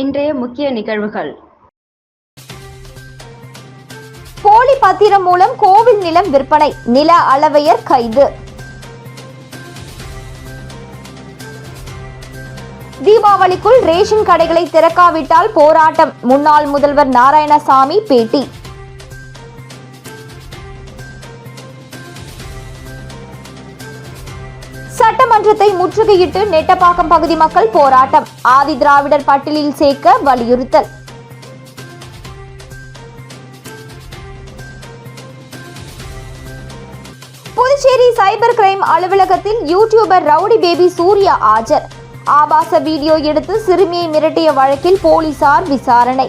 இன்றைய முக்கிய நிகழ்வுகள். போலி பத்திரம் மூலம் கோவில் நிலம் விற்பனை நில அளவையர் கைது. தீபாவளிக்குள் ரேஷன் கடைகளை திறக்காவிட்டால் போராட்டம் முன்னாள் முதல்வர் நாராயணசாமி பேட்டி. சட்டமன்றத்தை முற்றுகையிட்டு நெட்டப்பாக்கம் பகுதி மக்கள் போராட்டம். ஆதி திராவிடர் பட்டியலில் சேர்க்க வலியுறுத்தல். புதுச்சேரி சைபர் கிரைம் அலுவலகத்தில் யூடியூபர் ரவுடி பேபி சூர்யா ஆஜர். ஆபாச வீடியோ எடுத்து சிறுமியை மிரட்டிய வழக்கில் போலீசார் விசாரணை.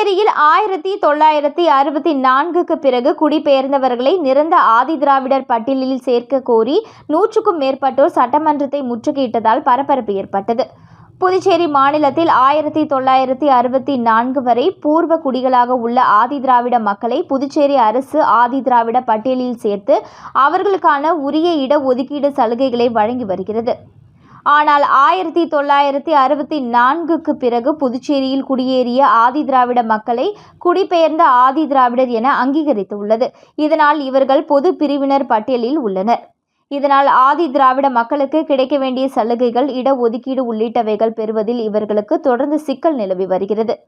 புதுச்சேரியில் ஆயிரத்தி தொள்ளாயிரத்தி அறுபத்தி நான்குக்கு பிறகு குடிபெயர்ந்தவர்களை நிரந்த ஆதிதிராவிடர் பட்டியலில் சேர்க்க கோரி நூற்றுக்கும் மேற்பட்டோர் சட்டமன்றத்தை முற்றுகையிட்டதால் பரபரப்பு ஏற்பட்டது. புதுச்சேரி மாநிலத்தில் ஆயிரத்தி தொள்ளாயிரத்தி அறுபத்தி நான்கு வரை பூர்வ குடிகளாக உள்ள ஆதிதிராவிட மக்களை புதுச்சேரி அரசு ஆதிதிராவிட பட்டியலில் சேர்த்து அவர்களுக்கான உரிய இட ஒதுக்கீடு சலுகைகளை வழங்கி வருகிறது. ஆனால் ஆயிரத்தி தொள்ளாயிரத்தி அறுபத்தி நான்குக்கு பிறகு புதுச்சேரியில் குடியேறிய ஆதி திராவிட மக்களை குடிபெயர்ந்த ஆதிதிராவிடர் என அங்கீகரித்துள்ளது. இதனால் இவர்கள் பொது பிரிவினர் பட்டியலில் உள்ளனர். இதனால் ஆதி திராவிட மக்களுக்கு கிடைக்க வேண்டிய சலுகைகள் இடஒதுக்கீடு உள்ளிட்டவைகள் பெறுவதில் இவர்களுக்கு தொடர்ந்து சிக்கல் நிலவி வருகிறது.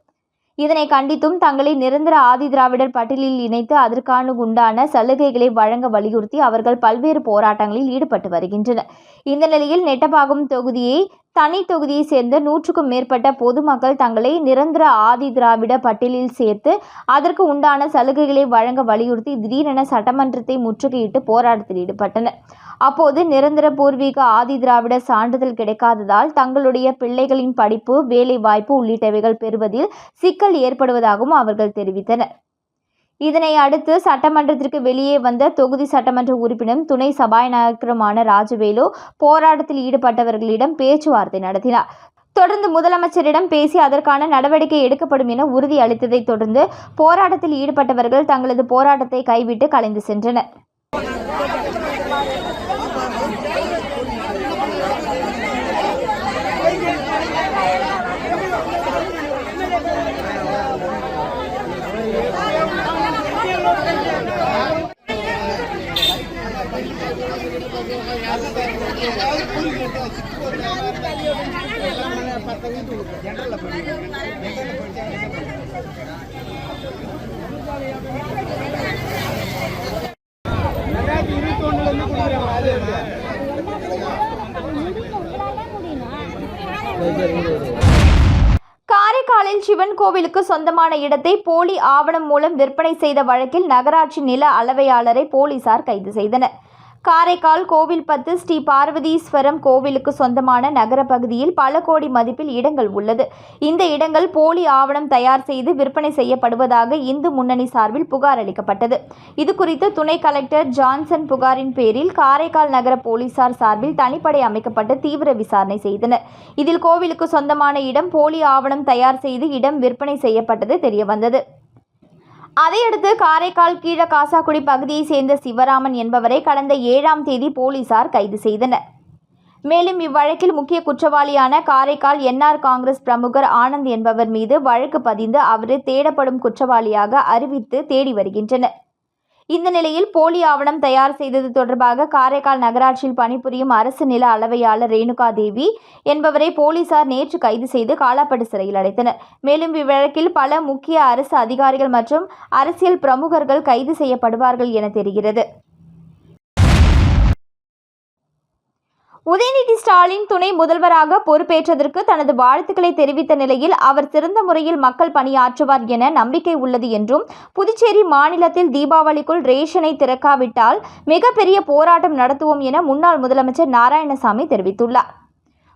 இதனை கண்டித்தும் தங்களை நிரந்தர ஆதி திராவிடர் பட்டியலில் இணைத்து அதற்கான உண்டான சலுகைகளை வழங்க வலியுறுத்தி அவர்கள் பல்வேறு போராட்டங்களில் ஈடுபட்டு வருகின்றனர். இந்த நிலையில் நெட்டபாகம் தொகுதியை தனி தொகுதியை சேர்ந்த நூற்றுக்கும் மேற்பட்ட பொதுமக்கள் தங்களை நிரந்தர ஆதி திராவிட பட்டியலில் சேர்த்து அதற்கு உண்டான சலுகைகளை வழங்க வலியுறுத்தி திடீரென சட்டமன்றத்தை முற்றுகையிட்டு போராட்டத்தில் ஈடுபட்டனர். அப்போது நிரந்தர பூர்வீக ஆதி திராவிட சான்றிதழ் கிடைக்காததால் தங்களுடைய பிள்ளைகளின் படிப்பு வேலை வாய்ப்பு உள்ளிட்டவைகள் பெறுவதில் சிக்கல் ஏற்படுவதாகவும் அவர்கள் தெரிவித்தனர். இதனை அடுத்து சட்டமன்றத்திற்கு வெளியே வந்த தொகுதி சட்டமன்ற உறுப்பினரும் துணை சபாநாயகருமான ராஜவேலு போராட்டத்தில் ஈடுபட்டவர்களிடம் பேச்சுவார்த்தை நடத்தினார். தொடர்ந்து முதலமைச்சரிடம் பேசி அதற்கான நடவடிக்கை எடுக்கப்படும் என உறுதி அளித்ததைத் தொடர்ந்து போராட்டத்தில் ஈடுபட்டவர்கள் தங்களது போராட்டத்தை கைவிட்டு கலைந்து சென்றனர். காரைக்காலில் சிவன் கோவிலுக்கு சொந்தமான இடத்தை போலி ஆவணம் மூலம் விற்பனை செய்த வழக்கில் நகராட்சி நில அளவையாளரை போலீசார் கைது செய்தனர். காரைக்கால் கோவில்பத்து ஸ்ரீ பார்வதீஸ்வரம் கோவிலுக்கு சொந்தமான நகர பகுதியில் பல கோடி மதிப்பில் இடங்கள் உள்ளது. இந்த இடங்கள் போலி ஆவணம் தயார் செய்து விற்பனை செய்யப்படுவதாக இந்து முன்னணி சார்பில் புகார் அளிக்கப்பட்டது. இது குறித்து துணை கலெக்டர் ஜான்சன் புகாரின் பேரில் காரைக்கால் நகர போலீசார் சார்பில் தனிப்படை அமைக்கப்பட்டு தீவிர விசாரணை செய்தனர். இதில் கோவிலுக்கு சொந்தமான இடம் போலி ஆவணம் தயார் செய்து இடம் விற்பனை செய்யப்பட்டது தெரியவந்தது. அதையடுத்து காரைக்கால் கீழ காசாக்குடி பகுதியைச் சேர்ந்த சிவராமன் என்பவரை கடந்த ஏழாம் தேதி போலீசார் கைது செய்தனர். மேலும் இவ்வழக்கில் முக்கிய குற்றவாளியான காரைக்கால் என்ஆர் காங்கிரஸ் பிரமுகர் ஆனந்த் என்பவர் மீது வழக்கு பதிந்து அவர் தேடப்படும் குற்றவாளியாக அறிவித்து தேடி வருகின்றனர். இந்த நிலையில் போலி ஆவணம் தயார் செய்தது தொடர்பாக காரைக்கால் நகராட்சியில் பணிபுரியும் அரசு நில அளவையாளர் ரேணுகா தேவி என்பவரை போலீசார் நேற்று கைது செய்து காலாப்பட்டு சிறையில் அடைத்தனர். மேலும் இவ்வழக்கில் பல முக்கிய அரசு அதிகாரிகள் மற்றும் அரசியல் பிரமுகர்கள் கைது செய்யப்படுவார்கள் என தெரிகிறது. உதயநிதி ஸ்டாலின் துணை முதல்வராக பொறுப்பேற்றதற்கு தனது வாழ்த்துக்களை தெரிவித்த நிலையில் அவர் சிறந்த முறையில் மக்கள் பணியாற்றுவார் என நம்பிக்கை உள்ளது என்றும் புதுச்சேரி மாநிலத்தில் தீபாவளிக்குள் ரேஷனை திறக்காவிட்டால் மிகப்பெரிய போராட்டம் நடத்துவோம் என முன்னாள் முதலமைச்சர் நாராயணசாமி தெரிவித்துள்ளார்.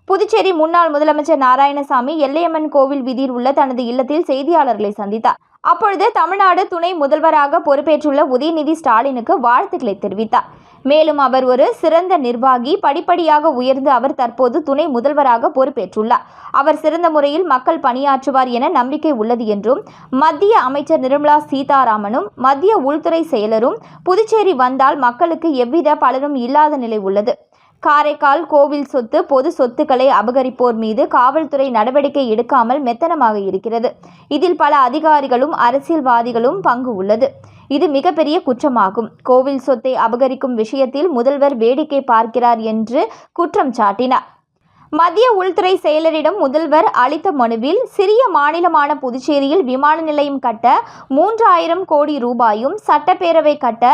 புதுச்சேரி முன்னாள் முதலமைச்சர் நாராயணசாமி எல்லையம்மன் கோவில் வீதியில் உள்ள தனது இல்லத்தில் செய்தியாளர்களை சந்தித்தார். அப்பொழுது தமிழ்நாடு துணை முதல்வராக பொறுப்பேற்றுள்ள உதயநிதி ஸ்டாலினுக்கு வாழ்த்துக்களை தெரிவித்தார். மேலும் அவர் ஒரு சிறந்த நிர்வாகி படிப்படியாக உயர்ந்து அவர் தற்போது துணை முதல்வராக பொறுப்பேற்றுள்ளார். அவர் சிறந்த முறையில் மக்கள் பணியாற்றுவார் என நம்பிக்கை உள்ளது என்றும் மத்திய அமைச்சர் நிர்மலா சீதாராமனும் மத்திய உள்துறை செயலரும் புதுச்சேரி வந்தால் மக்களுக்கு எவ்வித பலனும் இல்லாத நிலை உள்ளது. காரைக்கால் கோவில் சொத்து பொது சொத்துக்களை அபகரிப்போர் மீது காவல்துறை நடவடிக்கை எடுக்காமல் மெத்தனமாக இருக்கிறது. இதில் பல அதிகாரிகளும் அரசியல்வாதிகளும் பங்கு உள்ளது. இது மிகப்பெரிய குற்றமாகும். கோவில் சொத்தை அபகரிக்கும் விஷயத்தில் முதல்வர் வேடிக்கை பார்க்கிறார் என்று குற்றம் சாட்டினார். மத்திய உள்துறை செயலரிடம் முதல்வர் அளித்த மனுவில் சிறிய மாநிலமான புதுச்சேரியில் விமான நிலையம் கட்ட மூன்றாயிரம் கோடி ரூபாயும் சட்டப்பேரவை கட்ட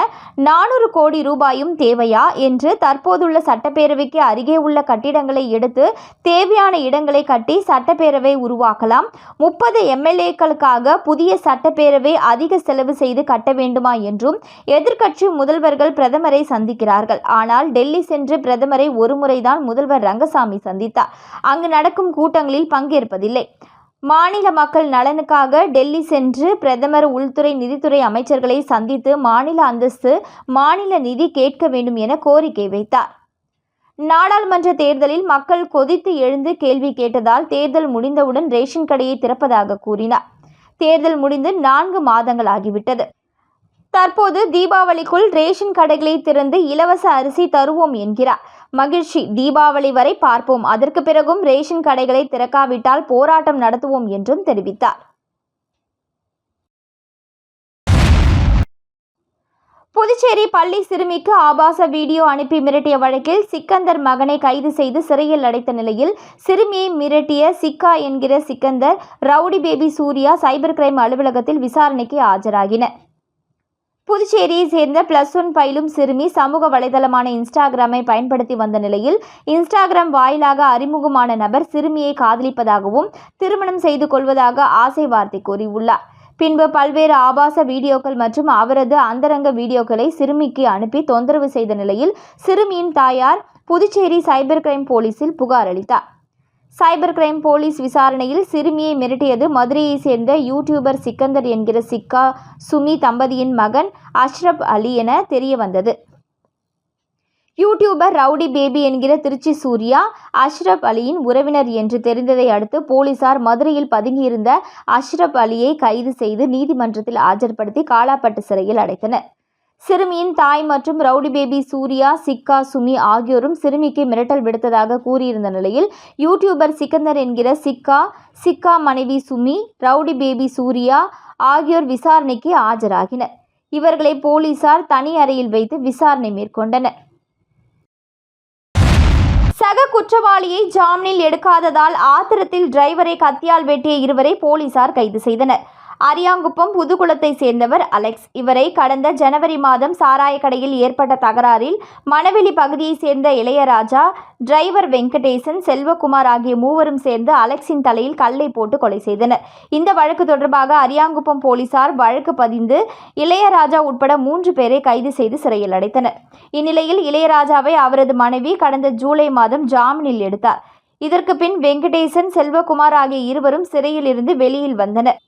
நானூறு கோடி ரூபாயும் தேவையா என்று தற்போதுள்ள சட்டப்பேரவைக்கு அருகே உள்ள கட்டிடங்களை எடுத்து தேவையான இடங்களை கட்டி சட்டப்பேரவை உருவாக்கலாம். முப்பது எம்எல்ஏக்களுக்காக புதிய சட்டப்பேரவை அதிக செலவு செய்து கட்ட வேண்டுமா என்றும் எதிர்க்கட்சி முதல்வர்கள் பிரதமரை சந்திக்கிறார்கள். ஆனால் டெல்லி சென்று பிரதமரை ஒருமுறைதான் முதல்வர் ரங்கசாமி சந்தி சந்தித்தார். அங்கு நடக்கும் கூட்டங்களில் பங்கேற்பதில்லை. மாநில மக்கள் நலனுக்காக டெல்லி சென்று பிரதமர் உள்துறை நிதித்துறை அமைச்சர்களை சந்தித்து மாநில அந்தஸ்து மாநில நிதி கேட்க வேண்டும் என கோரிக்கை வைத்தார். நாடாளுமன்ற தேர்தலில் மக்கள் கொதித்து எழுந்து கேள்வி கேட்டதால் தேர்தல் முடிந்தவுடன் ரேஷன் கடையை திறப்பதாக கூறினார். தேர்தல் முடிந்து நான்கு மாதங்கள் ஆகிவிட்டது. தற்போது தீபாவளிக்குள் ரேஷன் கடைகளை திறந்து இலவச அரிசி தருவோம் என்கிறார். மகிழ்ச்சி. தீபாவளி வரை பார்ப்போம். அதற்கு பிறகும் ரேஷன் கடைகளை திறக்காவிட்டால் போராட்டம் நடத்துவோம் என்றும் தெரிவித்தார். புதுச்சேரி பள்ளி சிறுமிக்கு ஆபாச வீடியோ அனுப்பி மிரட்டிய வழக்கில் சிக்கந்தர் மகனை கைது செய்து சிறையில் அடைத்த நிலையில் சிறுமியை மிரட்டிய சிக்கா என்கிற Sikandar rowdy baby Surya cyber crime அலுவலகத்தில் விசாரணைக்கு ஆஜராகினர். புதுச்சேரியை சேர்ந்த பிளஸ் ஒன் பயிலும் சிறுமி சமூக வலைதளமான இன்ஸ்டாகிராமை பயன்படுத்தி வந்த நிலையில் இன்ஸ்டாகிராம் வாயிலாக அறிமுகமான நபர் சிறுமியை காதலிப்பதாகவும் திருமணம் செய்து கொள்வதாக ஆசை வார்த்தை கூறியுள்ளார். பின்பு பல்வேறு ஆபாச வீடியோக்கள் மற்றும் அவரது அந்தரங்க வீடியோக்களை சிறுமிக்கு அனுப்பி தொந்தரவு செய்த நிலையில் சிறுமியின் தாயார் புதுச்சேரி சைபர் கிரைம் போலீசில் புகார் அளித்தார். சைபர் கிரைம் போலீஸ் விசாரணையில் சிறுமியை மிரட்டியது மதுரையைச் சேர்ந்த யூடியூபர் சிக்கந்தர் என்கிற சிக்கா சுமி தம்பதியின் மகன் அஷ்ரப் அலி என தெரிய வந்தது யூடியூபர் ரவுடி பேபி என்கிற திருச்சி சூர்யா அஷ்ரப் அலியின் உறவினர் என்று தெரிந்ததை அடுத்து போலீசார் மதுரையில் பதுங்கியிருந்த அஷ்ரப் அலியை கைது செய்து நீதிமன்றத்தில் ஆஜர்படுத்தி காலாப்பட்டு சிறையில் அடைத்தனர். சிறுமியின் தாய் மற்றும் ரவுடி பேபி சூர்யா சிக்கா சுமி ஆகியோரும் சிறுமிக்கு மிரட்டல் விடுத்ததாக கூறியிருந்த நிலையில் யூடியூபர் சிக்கந்தர் என்கிற சிக்கா சிக்கா மனைவி சுமி ரவுடி பேபி சூர்யா ஆகியோர் விசாரணைக்கு ஆஜராகினர். இவர்களை போலீசார் தனி அறையில் வைத்து விசாரணை மேற்கொண்டனர். சக குற்றவாளியை ஜாமீனில் எடுக்காததால் ஆத்திரத்தில் டிரைவரை கத்தியால் வெட்டிய இருவரை போலீசார் கைது செய்தனர். அரியாங்குப்பம் புதுக்குளத்தை சேர்ந்தவர் அலெக்ஸ். இவரை கடந்த ஜனவரி மாதம் சாராய கடையில் ஏற்பட்ட தகராறில் மணவெளி பகுதியைச் சேர்ந்த இளையராஜா டிரைவர் வெங்கடேசன் செல்வகுமார் ஆகிய மூவரும் சேர்ந்து அலெக்ஸின் தலையில் கல்லை போட்டு கொலை செய்தனர். இந்த வழக்கு தொடர்பாக அரியாங்குப்பம் போலீசார் வழக்கு பதிந்து இளையராஜா உட்பட மூன்று பேரை கைது செய்து சிறையில் அடைத்தனர். இந்நிலையில் இளையராஜாவை அவரது மனைவி கடந்த ஜூலை மாதம் ஜாமீனில் எடுத்தார். இதற்கு பின் வெங்கடேசன் செல்வகுமார் ஆகிய இருவரும் சிறையில் இருந்து வெளியில் வந்தனர்.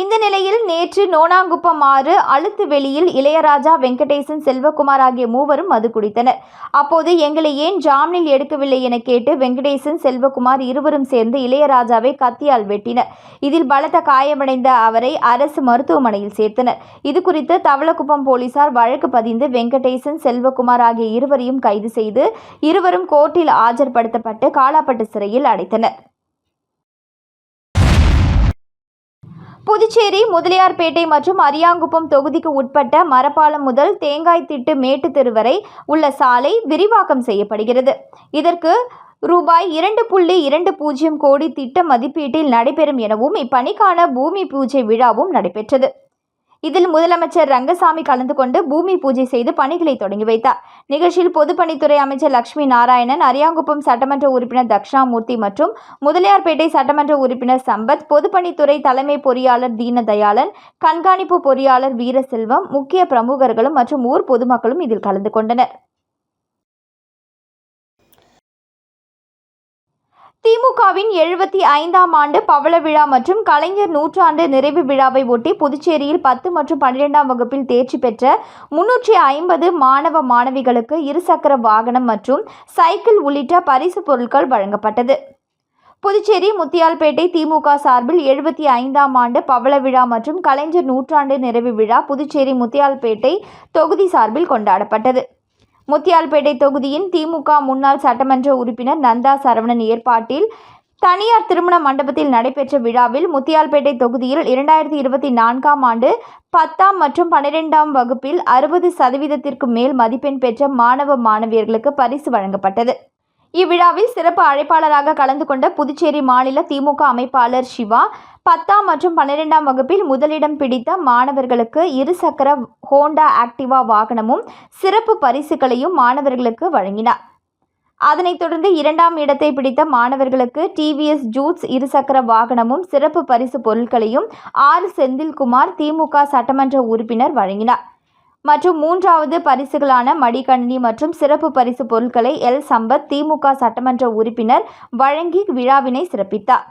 இந்த நிலையில் நேற்று நோனாங்குப்பம் ஆறு அழுத்து வெளியில் இளையராஜா வெங்கடேசன் செல்வகுமார் ஆகிய மூவரும் மது குடித்தனர். அப்போது எங்களை ஏன் ஜாமீனில் எடுக்கவில்லை என கேட்டு வெங்கடேசன் செல்வகுமார் இருவரும் சேர்ந்து இளையராஜாவை கத்தியால் வெட்டினர். இதில் பலத்த காயமடைந்த அவரை அரசு மருத்துவமனையில் சேர்த்தனர். இது குறித்து தவளக்குப்பம் போலீசார் வழக்கு பதிந்து வெங்கடேசன் செல்வகுமார் ஆகிய இருவரையும் கைது செய்து இருவரும் கோர்ட்டில் ஆஜர்படுத்தப்பட்டு காலாப்பட்டு சிறையில் அடைத்தனர். புதுச்சேரி முதலியார்பேட்டை மற்றும் அரியாங்குப்பம் தொகுதிக்கு உட்பட்ட மரப்பாலம் முதல் தேங்காய்த்திட்டு மேட்டு தெரு வரை உள்ள சாலை விரிவாக்கம் செய்யப்படுகிறது. இதற்கு ரூபாய் இரண்டு புள்ளி இரண்டு பூஜ்ஜியம் கோடி திட்ட மதிப்பீட்டில் நடைபெறும் எனவும் இப்பணிக்கான பூமி பூஜை விழாவும் நடைபெற்றது. இதில் முதலமைச்சர் ரங்கசாமி கலந்து கொண்டு பூமி பூஜை செய்து பணிகளை தொடங்கி வைத்தார். நிகழ்ச்சியில் பொதுப்பணித்துறை அமைச்சர் லட்சுமி நாராயணன் அரியாங்குப்பம் சட்டமன்ற உறுப்பினர் தக்ஷாமூர்த்தி மற்றும் முதலியார்பேட்டை சட்டமன்ற உறுப்பினர் சம்பத் பொதுப்பணித்துறை தலைமை பொறியாளர் தீனதயாளன் கண்காணிப்பு பொறியாளர் வீரசெல்வம் முக்கிய பிரமுகர்களும் மற்றும் ஊர் பொதுமக்களும் இதில் கலந்து கொண்டனர். திமுகவின் எழுபத்தி ஐந்தாம் ஆண்டு பவள விழா மற்றும் கலைஞர் நூற்றாண்டு நிறைவு விழாவை ஒட்டி புதுச்சேரியில் பத்து மற்றும் பன்னிரெண்டாம் வகுப்பில் தேர்ச்சி பெற்ற முன்னூற்றி ஐம்பது மாணவ மாணவிகளுக்கு இருசக்கர வாகனம் மற்றும் சைக்கிள் உள்ளிட்ட பரிசு பொருட்கள் வழங்கப்பட்டது. புதுச்சேரி முத்தியால்பேட்டை திமுக சார்பில் எழுபத்தி ஐந்தாம் ஆண்டு பவள விழா மற்றும் கலைஞர் நூற்றாண்டு நிறைவு விழா புதுச்சேரி முத்தியால்பேட்டை தொகுதி சார்பில் கொண்டாடப்பட்டது. முத்தியால்பேட்டை தொகுதியின் திமுக முன்னாள் சட்டமன்ற உறுப்பினர் நந்தா சரவணன் ஏற்பாட்டில் தனியார் திருமண மண்டபத்தில் நடைபெற்ற விழாவில் முத்தியால்பேட்டை தொகுதியில் இரண்டாயிரத்தி இருபத்தி நான்காம் ஆண்டு பத்தாம் மற்றும் பன்னிரெண்டாம் வகுப்பில் அறுபது சதவீதத்திற்கு மேல் மதிப்பெண் பெற்ற மாணவ மாணவியர்களுக்கு பரிசு வழங்கப்பட்டது. இவ்விழாவில் சிறப்பு அழைப்பாளராக கலந்து கொண்ட புதுச்சேரி மாநில திமுக அமைப்பாளர் சிவா பத்தாம் மற்றும் பன்னிரெண்டாம் வகுப்பில் முதலிடம் பிடித்த மாணவர்களுக்கு இருசக்கர ஹோண்டா ஆக்டிவா வாகனமும் சிறப்பு பரிசுகளையும் மாணவர்களுக்கு வழங்கினார். அதனைத் தொடர்ந்து இரண்டாம் இடத்தை பிடித்த மாணவர்களுக்கு டிவிஎஸ் ஜூட்ஸ் இருசக்கர வாகனமும் சிறப்பு பரிசு பொருட்களையும் ஆர். செந்தில்குமார் திமுக சட்டமன்ற உறுப்பினர் வழங்கினார். மற்றும் மூன்றாவது பரிசுகளான மடிக்கணினி மற்றும் சிறப்பு பரிசு பொருட்களை எல். சம்பத் திமுக சட்டமன்ற உறுப்பினர் வழங்கி விழாவினை சிறப்பித்தார்.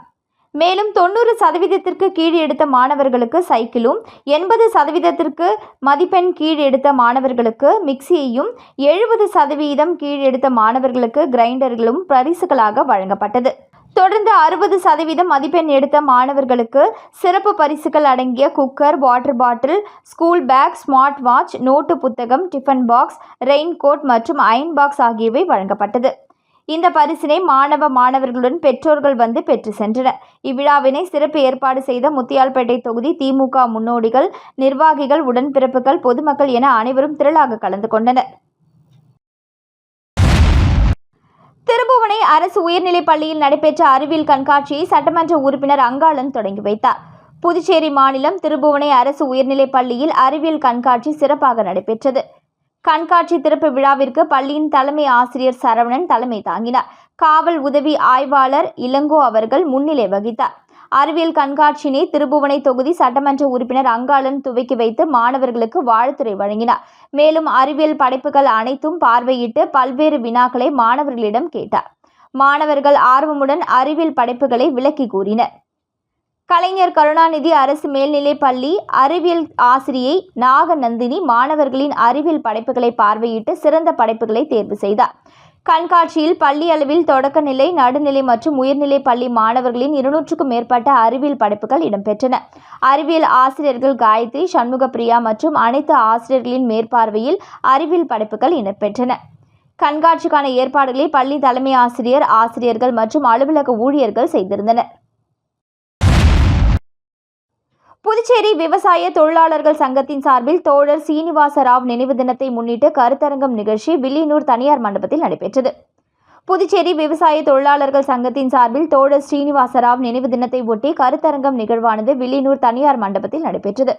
மேலும் தொண்ணூறு சதவீதத்திற்கு கீழ் எடுத்த மாணவர்களுக்கு சைக்கிளும் எண்பது சதவீதத்திற்கு மதிப்பெண் கீழ் எடுத்த மாணவர்களுக்கு மிக்சியையும் எழுபது சதவீதம் கீழ் எடுத்த மாணவர்களுக்கு கிரைண்டர்களும் பரிசுகளாக வழங்கப்பட்டது. தொடர்ந்து அறுபது சதவீதம் மதிப்பெண் எடுத்த மாணவர்களுக்கு சிறப்பு பரிசுகள் அடங்கிய cooker water bottle school bag smart watch note புத்தகம் டிஃபன் பாக்ஸ் ரெயின் கோட் மற்றும் அயன் பாக்ஸ் ஆகியவை வழங்கப்பட்டது. இந்த பரிசினை மாணவ மாணவர்களுடன் பெற்றோர்கள் வந்து பெற்று சென்றனர். இவ்விழாவினை சிறப்பு ஏற்பாடு செய்த முத்தியால்பேட்டை தொகுதி திமுக முன்னோடிகள் நிர்வாகிகள் உடன்பிறப்புகள் பொதுமக்கள் என அனைவரும் திரளாக கலந்து கொண்டனர். திருபுவனை அரசு உயர்நிலைப் பள்ளியில் நடைபெற்ற அறிவியல் கண்காட்சியை சட்டமன்ற உறுப்பினர் அங்காளன் தொடங்கி வைத்தார். புதுச்சேரி மாநிலம் திருபுவனை அரசு உயர்நிலைப் பள்ளியில் அறிவியல் கண்காட்சி சிறப்பாக நடைபெற்றது. கண்காட்சி திறப்பு விழாவிற்கு பள்ளியின் தலைமை ஆசிரியர் சரவணன் தலைமை தாங்கினார். காவல் உதவி ஆய்வாளர் இளங்கோ அவர்கள் முன்னிலை வகித்தார். அறிவியல் கண்காட்சியினை திருபுவனை தொகுதி சட்டமன்ற உறுப்பினர் அங்காளன் துவக்கி வைத்து மாணவர்களுக்கு வாழ்த்துறை வழங்கினார். மேலும் அறிவியல் படைப்புகள் அனைத்தும் பார்வையிட்டு பல்வேறு வினாக்களை மாணவர்களிடம் கேட்டார். மாணவர்கள் ஆர்வமுடன் அறிவியல் படைப்புகளை விளக்கி கூறினர். கலைஞர் கருணாநிதி அரசு மேல்நிலைப் பள்ளி அறிவியல் ஆசிரியை நாகநந்தினி மாணவர்களின் அறிவியல் படைப்புகளை பார்வையிட்டு சிறந்த படைப்புகளை தேர்வு செய்தார். கண்காட்சியில் பள்ளி அளவில் தொடக்கநிலை நடுநிலை மற்றும் உயர்நிலை பள்ளி மாணவர்களின் இருநூற்றுக்கும் மேற்பட்ட அறிவியல் படைப்புகள் இடம்பெற்றன. அறிவியல் ஆசிரியர்கள் காயத்ரி சண்முகப்பிரியா மற்றும் அனைத்து ஆசிரியர்களின் மேற்பார்வையில் அறிவியல் படைப்புகள் இடம்பெற்றன. கண்காட்சிக்கான ஏற்பாடுகளை பள்ளி தலைமை ஆசிரியர் ஆசிரியர்கள் மற்றும் அலுவலக ஊழியர்கள் செய்திருந்தனர். புதுச்சேரி விவசாய தொழிலாளர்கள் சங்கத்தின் சார்பில் தோழர் சீனிவாச ராவ் நினைவு தினத்தை முன்னிட்டு கருத்தரங்கம் நிகழ்ச்சி வில்லியனூர் தனியார் மண்டபத்தில் நடைபெற்றது. புதுச்சேரி விவசாய தொழிலாளர்கள் சங்கத்தின் சார்பில் தோழர் ஸ்ரீனிவாச ராவ் நினைவு தினத்தை ஒட்டி கருத்தரங்கம் நிகழ்வானது வில்லியனூர் தனியார் மண்டபத்தில் நடைபெற்றது.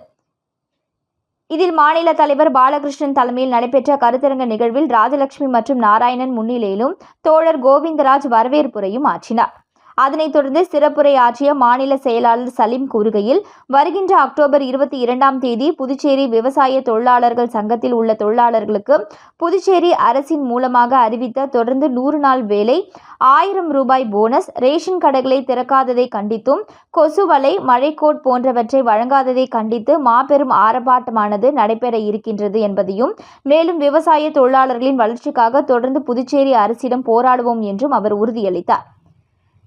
இதில் மாநில தலைவர் பாலகிருஷ்ணன் தலைமையில் நடைபெற்ற கருத்தரங்க நிகழ்வில் ராஜலட்சுமி மற்றும் நாராயணன் முன்னிலையிலும் தோழர் கோவிந்தராஜ் வரவேற்புரையும் ஆற்றினார். அதனைத் தொடர்ந்து சிறப்புரை ஆற்றிய மாநில செயலாளர் சலீம் கூறுகையில் வருகின்ற அக்டோபர் இருபத்தி இரண்டாம் தேதி புதுச்சேரி விவசாய தொழிலாளர்கள் சங்கத்தில் உள்ள தொழிலாளர்களுக்கு புதுச்சேரி அரசின் மூலமாக அறிவித்த தொடர்ந்து நூறு நாள் வேலை ஆயிரம் ரூபாய் போனஸ் ரேஷன் கடைகளை திறக்காததை கண்டித்தும் கொசுவலை மழைக்கோட் போன்றவற்றை வழங்காததை கண்டித்து மாபெரும் ஆர்ப்பாட்டமானது நடைபெற இருக்கின்றது என்பதையும் மேலும் விவசாய தொழிலாளர்களின் வளர்ச்சிக்காக தொடர்ந்து புதுச்சேரி அரசிடம் போராடுவோம் என்றும் அவர் உறுதியளித்தார்.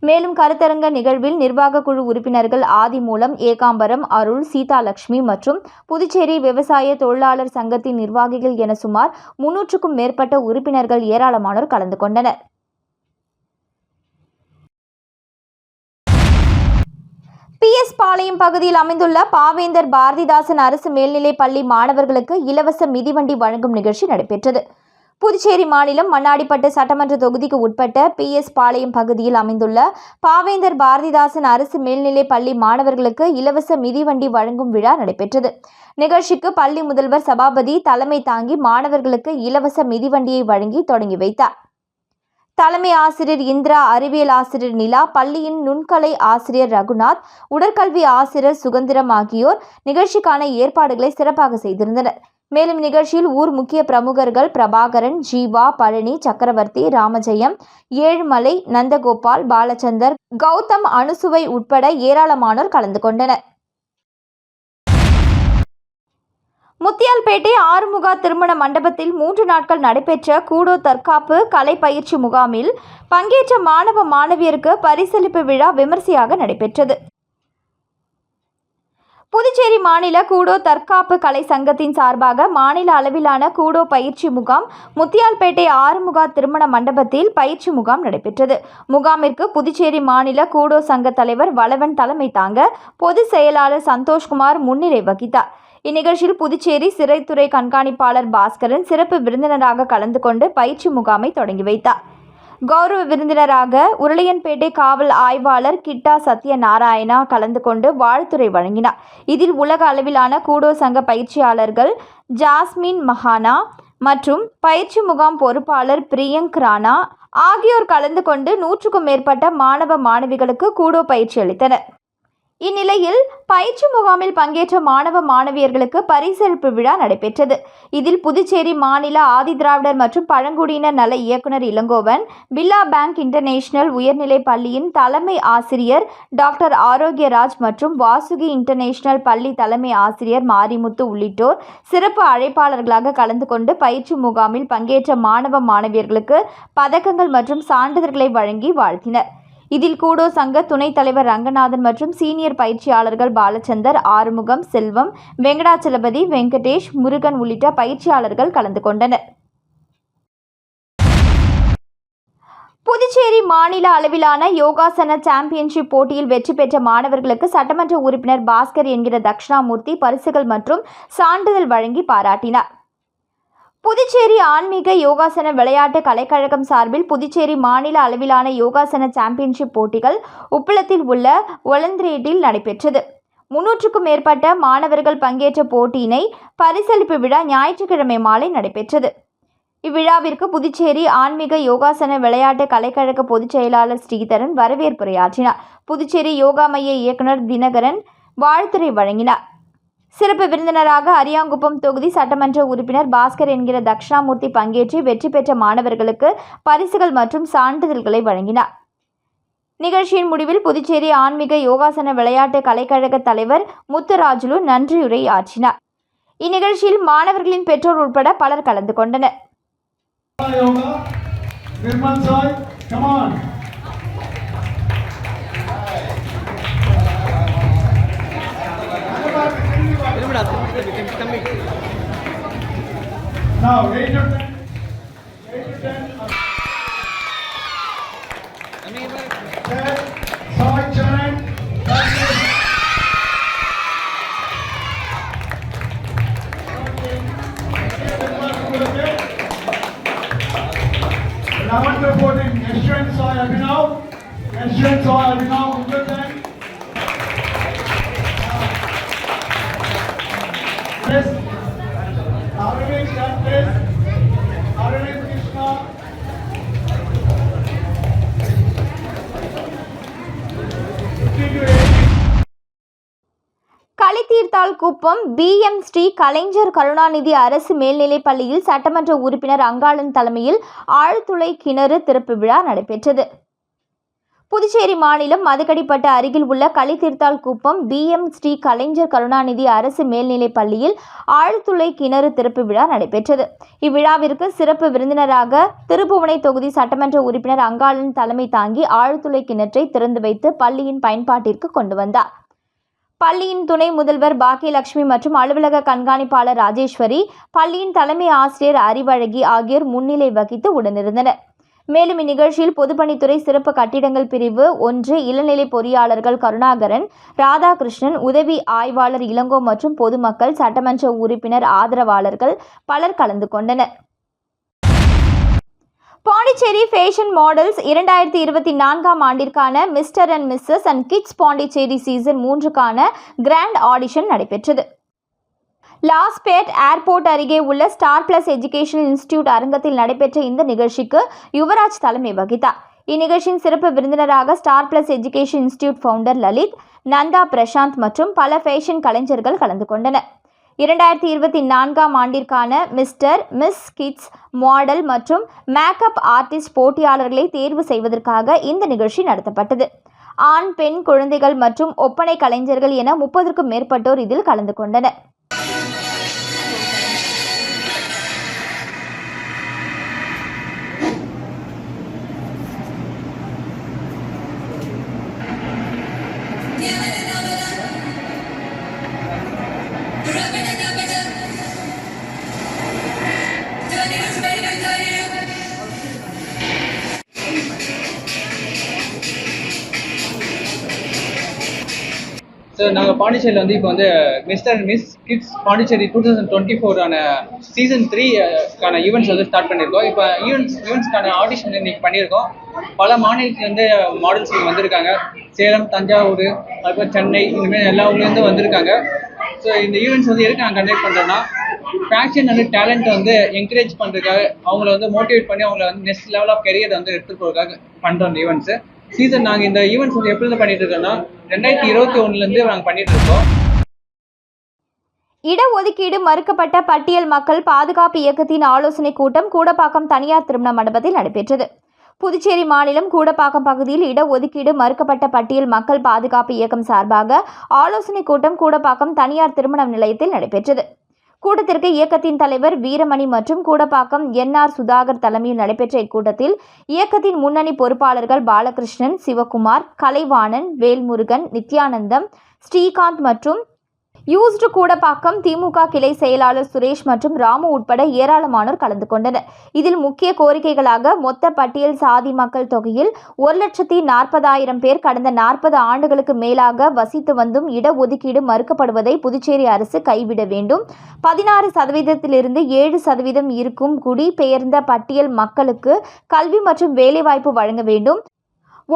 மேலும் கருத்தரங்க நிகழ்வில் நிர்வாக குழு உறுப்பினர்கள் ஆதிமூலம் ஏகாம்பரம் அருள் சீதாலட்சுமி மற்றும் புதுச்சேரி விவசாய தொழிலாளர் சங்கத்தின் நிர்வாகிகள் என சுமார் முன்னூற்றுக்கும் மேற்பட்ட உறுப்பினர்கள் ஏராளமானோர் கலந்து கொண்டனர். பிஎஸ் பாளையம் பகுதியில் அமைந்துள்ள பாவேந்தர் பாரதிதாசன் அரசு மேல்நிலைப் பள்ளி மாணவர்களுக்கு இலவச மிதிவண்டி வழங்கும் நிகழ்ச்சி நடைபெற்றது. புதுச்சேரி மாநிலம் மண்ணாடிப்பட்டு சட்டமன்ற தொகுதிக்கு உட்பட்ட பி எஸ் பாளையம் பகுதியில் அமைந்துள்ள பாவேந்தர் பாரதிதாசன் அரசு மேல்நிலைப் பள்ளி மாணவர்களுக்கு இலவச மிதிவண்டி வழங்கும் விழா நடைபெற்றது. நிகழ்ச்சிக்கு பள்ளி முதல்வர் சபாபதி தலைமை தாங்கி மாணவர்களுக்கு இலவச மிதிவண்டியை வழங்கி தொடங்கி வைத்தார். தலைமை ஆசிரியர் இந்திரா அறிவியல் ஆசிரியர் நிலா பள்ளியின் நுண்கலை ஆசிரியர் ரகுநாத் உடற்கல்வி ஆசிரியர் சுதந்திரம் ஆகியோர் நிகழ்ச்சிக்கான ஏற்பாடுகளை சிறப்பாக செய்திருந்தனர். மேலும் நிகழ்ச்சியில் ஊர் முக்கிய பிரமுகர்கள் பிரபாகரன் ஜீவா பழனி சக்கரவர்த்தி ராமஜெயம் ஏழுமலை நந்தகோபால் பாலச்சந்தர் கௌதம் அனுசுவை உட்பட ஏராளமானோர் கலந்து கொண்டனர். முத்தியால்பேட்டை ஆறுமுகா திருமண மண்டபத்தில் மூன்று நாட்கள் நடைபெற்ற கூடோ தற்காப்பு கலை பயிற்சி முகாமில் பங்கேற்ற மாணவ மாணவியருக்கு பரிசளிப்பு விழா விமர்சையாக நடைபெற்றது. புதுச்சேரி மாநில கூடோ தற்காப்பு கலை சங்கத்தின் சார்பாக மாநில அளவிலான கூடோ பயிற்சி முகாம் முத்தியால்பேட்டை ஆறுமுகா திருமண மண்டபத்தில் பயிற்சி முகாம் நடைபெற்றது. முகாமிற்கு புதுச்சேரி மாநில கூடோ சங்க தலைவர் வளவன் தலைமை தாங்க பொதுச் செயலாளர் சந்தோஷ்குமார் முன்னிலை வகித்தார். இந்நிகழ்ச்சியில் புதுச்சேரி சிறைத்துறை கண்காணிப்பாளர் பாஸ்கரன் சிறப்பு விருந்தினராக கலந்து கொண்டு பயிற்சி முகாமை தொடங்கி வைத்தார். கௌரவ விருந்தினராக உருளையன்பேட்டை காவல் ஆய்வாளர் கிட்டா சத்யநாராயணா கலந்து கொண்டு வாழ்த்துறை வழங்கினார். இதில் உலக அளவிலான கூடோ சங்க பயிற்சியாளர்கள் ஜாஸ்மின் மஹானா மற்றும் பயிற்சி முகாம் பொறுப்பாளர் பிரியங்க் ராணா ஆகியோர் கலந்து கொண்டு நூற்றுக்கும் மேற்பட்ட மாணவ மாணவிகளுக்கு கூடோ பயிற்சி அளித்தனர். இந்நிலையில் பயிற்சி முகாமில் பங்கேற்ற மாணவ மாணவியர்களுக்கு பரிசளிப்பு விழா நடைபெற்றது. இதில் புதுச்சேரி மாநில ஆதிதிராவிடர் மற்றும் பழங்குடியினர் நல இயக்குனர் இளங்கோவன் பில்லா பேங்க் இன்டர்நேஷனல் உயர்நிலைப் பள்ளியின் தலைமை ஆசிரியர் டாக்டர் ஆரோக்கியராஜ் மற்றும் வாசுகி இன்டர்நேஷனல் பள்ளி தலைமை ஆசிரியர் மாரிமுத்து உள்ளிட்டோர் சிறப்பு அழைப்பாளர்களாக கலந்து கொண்டு பயிற்சி முகாமில் பங்கேற்ற மாணவ மாணவியர்களுக்கு பதக்கங்கள் மற்றும் சான்றிதழ்களை வழங்கி வாழ்த்தினர். இதில் கூடோ சங்க துணைத் தலைவர் ரங்கநாதன் மற்றும் சீனியர் பயிற்சியாளர்கள் பாலச்சந்தர் ஆறுமுகம் செல்வம் வெங்கடாச்சலபதி வெங்கடேஷ் முருகன் உள்ளிட்ட பயிற்சியாளர்கள் கலந்து கொண்டனர். புதுச்சேரி மாநில அளவிலான யோகாசன சாம்பியன்ஷிப் போட்டியில் வெற்றி பெற்ற மாணவர்களுக்கு சட்டமன்ற உறுப்பினர் பாஸ்கர் என்கிற தட்சிணாமூர்த்தி பரிசுகள் மற்றும் சான்றிதழ் வழங்கி பாராட்டினார். புதுச்சேரி ஆன்மீக யோகாசன விளையாட்டு கலைக்கழகம் சார்பில் புதுச்சேரி மாநில அளவிலான யோகாசன சாம்பியன்ஷிப் போட்டிகள் உப்பளத்தில் உள்ள ஒலந்திரேட்டில் நடைபெற்றது. முன்னூற்றுக்கும் மேற்பட்ட மாணவர்கள் பங்கேற்ற போட்டியினை பரிசளிப்பு விழா ஞாயிற்றுக்கிழமை மாலை நடைபெற்றது. இவ்விழாவிற்கு புதுச்சேரி ஆன்மீக யோகாசன விளையாட்டு கலைக்கழக பொதுச் செயலாளர் ஸ்ரீதரன் வரவேற்புரையாற்றினார். புதுச்சேரி யோகா மைய இயக்குனர் தினகரன் வாழ்த்துரை வழங்கினார். சிறப்பு விருந்தினராக அரியாங்குப்பம் தொகுதி சட்டமன்ற உறுப்பினர் பாஸ்கர் என்கிற தக்ஷணாமூர்த்தி பங்கேற்று வெற்றி பெற்ற மாணவர்களுக்கு பரிசுகள் மற்றும் சான்றிதழ்களை வழங்கினார். நிகழ்ச்சியின் முடிவில் புதுச்சேரி ஆன்மீக யோகாசன விளையாட்டு கலைக்கழக தலைவர் முத்துராஜுலு நன்றியுரை ஆற்றினார். இந்நிகழ்ச்சியில் மாணவர்களின் பெற்றோர் உட்பட பலர் கலந்து கொண்டனர். Now, 8 to 10. 8 to 10. Uh, now, 14. Assurance I have now. Assurance I have now. Yes. Aravind. Aravind Krishna. Kalitheerthal Kuppam PM Shri Kalaignar Karunanidhi அரசு மேல்நிலைப் பள்ளியில் சட்டமன்ற உறுப்பினர் அங்காளன் தலைமையில் ஆழ்துளை கிணறு திறப்பு விழா நடைபெற்றது புதுச்சேரி மாநிலம் மதுக்கடிப்பட்டு அருகில் உள்ள களித்தீர்த்தால் குப்பம் பிஎம் ஸ்ரீ கலைஞர் கருணாநிதி அரசு மேல்நிலைப் பள்ளியில் ஆழ்துளை கிணறு திறப்பு விழா நடைபெற்றது. இவ்விழாவிற்கு சிறப்பு விருந்தினராக திருப்புவனை தொகுதி சட்டமன்ற உறுப்பினர் அங்காளன் தலைமை தாங்கி ஆழ்துளை கிணற்றை திறந்து வைத்து பள்ளியின் பயன்பாட்டிற்கு கொண்டு வந்தார். பள்ளியின் துணை முதல்வர் பாக்கியலட்சுமி மற்றும் அலுவலக கண்காணிப்பாளர் ராஜேஸ்வரி பள்ளியின் தலைமை ஆசிரியர் அறிவழகி ஆகியோர் முன்னிலை வகித்து உடனிருந்தனர். மேலும் இந்நிகழ்ச்சியில் பொதுப்பணித்துறை சிறப்பு கட்டிடங்கள் பிரிவு ஒன்று இளநிலை பொறியாளர்கள் கருணாகரன் ராதாகிருஷ்ணன் உதவி ஆய்வாளர் இளங்கோ மற்றும் பொதுமக்கள் சட்டமன்ற உறுப்பினர் ஆதரவாளர்கள் பலர் கலந்து கொண்டனர். பாண்டிச்சேரி ஃபேஷன் மாடல்ஸ் இரண்டாயிரத்தி இருபத்தி நான்காம் ஆண்டிற்கான mister and missus and kids Pondicherry season மூன்றுக்கான grand audition நடைபெற்றது. லாஸ்பேட் ஏர்போர்ட் அருகே உள்ள ஸ்டார் பிளஸ் எஜுகேஷன் இன்ஸ்டிடியூட் அரங்கத்தில் நடைபெற்ற இந்த நிகழ்ச்சிக்கு யுவராஜ் தலைமை வகித்தார். இந்நிகழ்ச்சியின் சிறப்பு விருந்தினராக Star Plus Education Institute founder Lalit Nanda Prashanth மற்றும் பல ஃபேஷன் கலைஞர்கள் கலந்து கொண்டனர். இரண்டாயிரத்தி இருபத்தி நான்காம் ஆண்டிற்கான மிஸ்டர் மிஸ் கிட்ஸ் மாடல் மற்றும் மேக்கப் ஆர்டிஸ்ட் போட்டியாளர்களை தேர்வு செய்வதற்காக இந்த நிகழ்ச்சி நடத்தப்பட்டது. ஆண் பெண் குழந்தைகள் மற்றும் ஒப்பனை கலைஞர்கள் என முப்பதற்கும் மேற்பட்டோர் இதில் கலந்து கொண்டனர். ஸோ நாங்கள் பாண்டிச்சேரியில் வந்து இப்போ வந்து mister and miss kids Pondicherry two thousand twenty ஃபோரான season த்ரீக்கான ஈவெண்ட்ஸ் வந்து ஸ்டார்ட் பண்ணியிருக்கோம் இப்போ ஈவெண்ட்ஸ் ஈவெண்ட்ஸ்க்கான ஆடிஷன் இன்னைக்கு பண்ணியிருக்கோம் பல மாநிலத்துலேருந்து மாடல்ஸ் வந்திருக்காங்க. சேலம் தஞ்சாவூர் அதுக்கப்புறம் சென்னை இந்தமாரி எல்லா ஊர்லேருந்து வந்திருக்காங்க. ஸோ இந்த ஈவெண்ட்ஸ் வந்து எதுக்கு நாங்கள் கண்டக்ட் பண்ணுறோன்னா பேஷன் அண்ட் டேலண்ட்டை வந்து என்கரேஜ் பண்ணுறதுக்காக அவங்கள வந்து மோட்டிவேட் பண்ணி அவங்கள வந்து நெக்ஸ்ட் லெவல் ஆஃப் கெரியர் வந்து எடுத்துகிட்டு போகிறதுக்காக பண்ணுறோம் இந்த ஈவெண்ட்ஸு சீசன் நாங்கள் இந்த ஈவெண்ட்ஸ் வந்து எப்படிருந்து பண்ணிட்டு இருக்கோம்னா ரெண்டாயிரத்தி இருபத்தி ஒன்றுலேருந்து நாங்கள் பண்ணிட்டு இருக்கோம் இடஒதுக்கீடு மறுக்கப்பட்ட பட்டியல் மக்கள் பாதுகாப்பு இயக்கத்தின் ஆலோசனைக் கூட்டம் கூடப்பாக்கம் தனியார் திருமண மண்டபத்தில் நடைபெற்றது. புதுச்சேரி மாநிலம் கூடப்பாக்கம் பகுதியில் இடஒதுக்கீடு மறுக்கப்பட்ட பட்டியல் மக்கள் பாதுகாப்பு இயக்கம் சார்பாக ஆலோசனைக் கூட்டம் கூடப்பாக்கம் தனியார் திருமண நிலையத்தில் நடைபெற்றது. கூட்டத்திற்கு இயக்கத்தின் தலைவர் வீரமணி மற்றும் கூடப்பாக்கம் என் ஆர் சுதாகர் தலைமையில் நடைபெற்ற இக்கூட்டத்தில் இயக்கத்தின் முன்னணி பொறுப்பாளர்கள் பாலகிருஷ்ணன் சிவகுமார் கலைவாணன் வேல்முருகன் நித்யானந்தம் ஸ்ரீகாந்த் மற்றும் யூஸ்டு கூடப்பாக்கம் திமுக கிளை செயலாளர் சுரேஷ் மற்றும் ராமு உட்பட ஏராளமானோர் கலந்து கொண்டனர். இதில் முக்கிய கோரிக்கைகளாக மொத்த பட்டியல் சாதி மக்கள் தொகையில் ஒரு லட்சத்தி நாற்பதாயிரம் பேர் கடந்த நாற்பது ஆண்டுகளுக்கு மேலாக வசித்து வந்தும் இடஒதுக்கீடு மறுக்கப்படுவதை புதுச்சேரி அரசு கைவிட வேண்டும். பதினாறு சதவீதத்திலிருந்து ஏழு சதவீதம் இருக்கும் குடிபெயர்ந்த பட்டியல் மக்களுக்கு கல்வி மற்றும் வேலைவாய்ப்பு வழங்க வேண்டும்.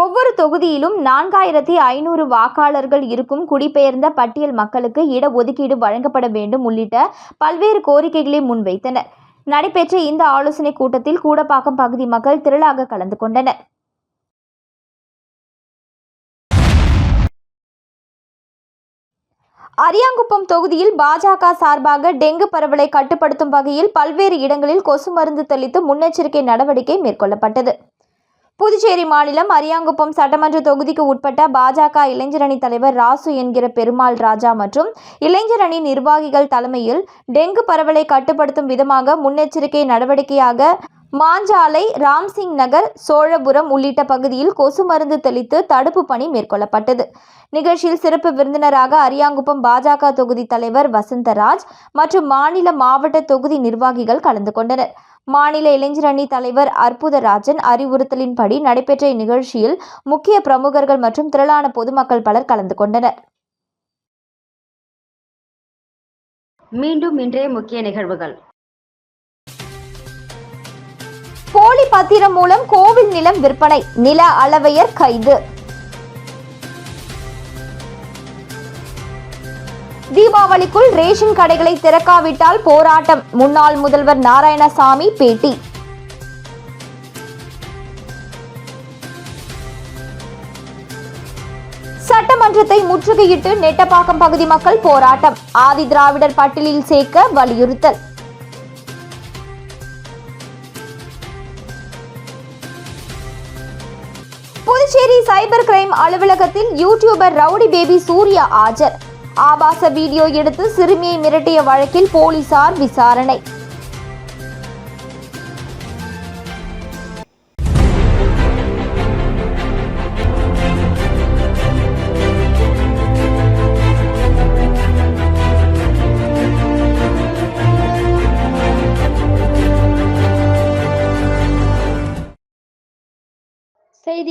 ஒவ்வொரு தொகுதியிலும் நான்காயிரத்தி ஐநூறு வாக்காளர்கள் இருக்கும் குடிபெயர்ந்த பட்டியல் மக்களுக்கு இடஒதுக்கீடு வழங்கப்பட வேண்டும் உள்ளிட்ட பல்வேறு கோரிக்கைகளை முன்வைத்தனர். நடைபெற்ற இந்த ஆலோசனைக் கூட்டத்தில் கூடப்பாக்கம் பகுதி மக்கள் திரளாக கலந்து கொண்டனர். அரியாங்குப்பம் தொகுதியில் பாஜக சார்பாக டெங்கு பரவலை கட்டுப்படுத்தும் வகையில் பல்வேறு இடங்களில் கொசு மருந்து தெளித்து முன்னெச்சரிக்கை நடவடிக்கை மேற்கொள்ளப்பட்டது. புதுச்சேரி மாநிலம் அரியாங்குப்பம் சட்டமன்ற தொகுதிக்கு உட்பட்ட பாஜக இளைஞரணி தலைவர் ராசு என்கிற பெருமாள் ராஜா மற்றும் இளைஞரணி நிர்வாகிகள் தலைமையில் டெங்கு பரவலை கட்டுப்படுத்தும் விதமாக முன்னெச்சரிக்கை நடவடிக்கையாக மாஞ்சாலை ராம்சிங் நகர் சோழபுரம் உள்ளிட்ட பகுதியில் கொசு மருந்து தெளித்து தடுப்பு பணி மேற்கொள்ளப்பட்டது. நிகழ்ச்சியில் சிறப்பு விருந்தினராக அரியாங்குப்பம் பாஜக தொகுதி தலைவர் வசந்தராஜ் மற்றும் மாநில மாவட்ட தொகுதி நிர்வாகிகள் கலந்து கொண்டனர். மாநில இளைஞரணி தலைவர் அற்புதராஜன் அறிவுறுத்தலின்படி நடைபெற்ற இந்நிகழ்ச்சியில் முக்கிய பிரமுகர்கள் மற்றும் திரளான பொதுமக்கள் பலர் கலந்து கொண்டனர். மீண்டும் இன்றைய முக்கிய நிகழ்வுகள். போலி பத்திரம் மூலம் கோவில் நிலம் விற்பனை நில அளவையர் கைது. தீபாவளிக்குள் ரேஷன் கடைகளை திறக்காவிட்டால் போராட்டம் முன்னாள் முதல்வர் நாராயணசாமி பேட்டி. சட்டமன்றத்தை முற்றுகையிட்டு நெட்டப்பாக்கம் பகுதி மக்கள் போராட்டம் ஆதி திராவிடர் பட்டியலில் சேர்க்க வலியுறுத்தல். புதுச்சேரி சைபர் கிரைம் அலுவலகத்தில் யூடியூபர் ரவுடி பேபி சூர்யா ஆஜர். ஆபாச வீடியோ எடுத்து சிறுமியை மிரட்டிய வழக்கில் போலீசார் விசாரணை.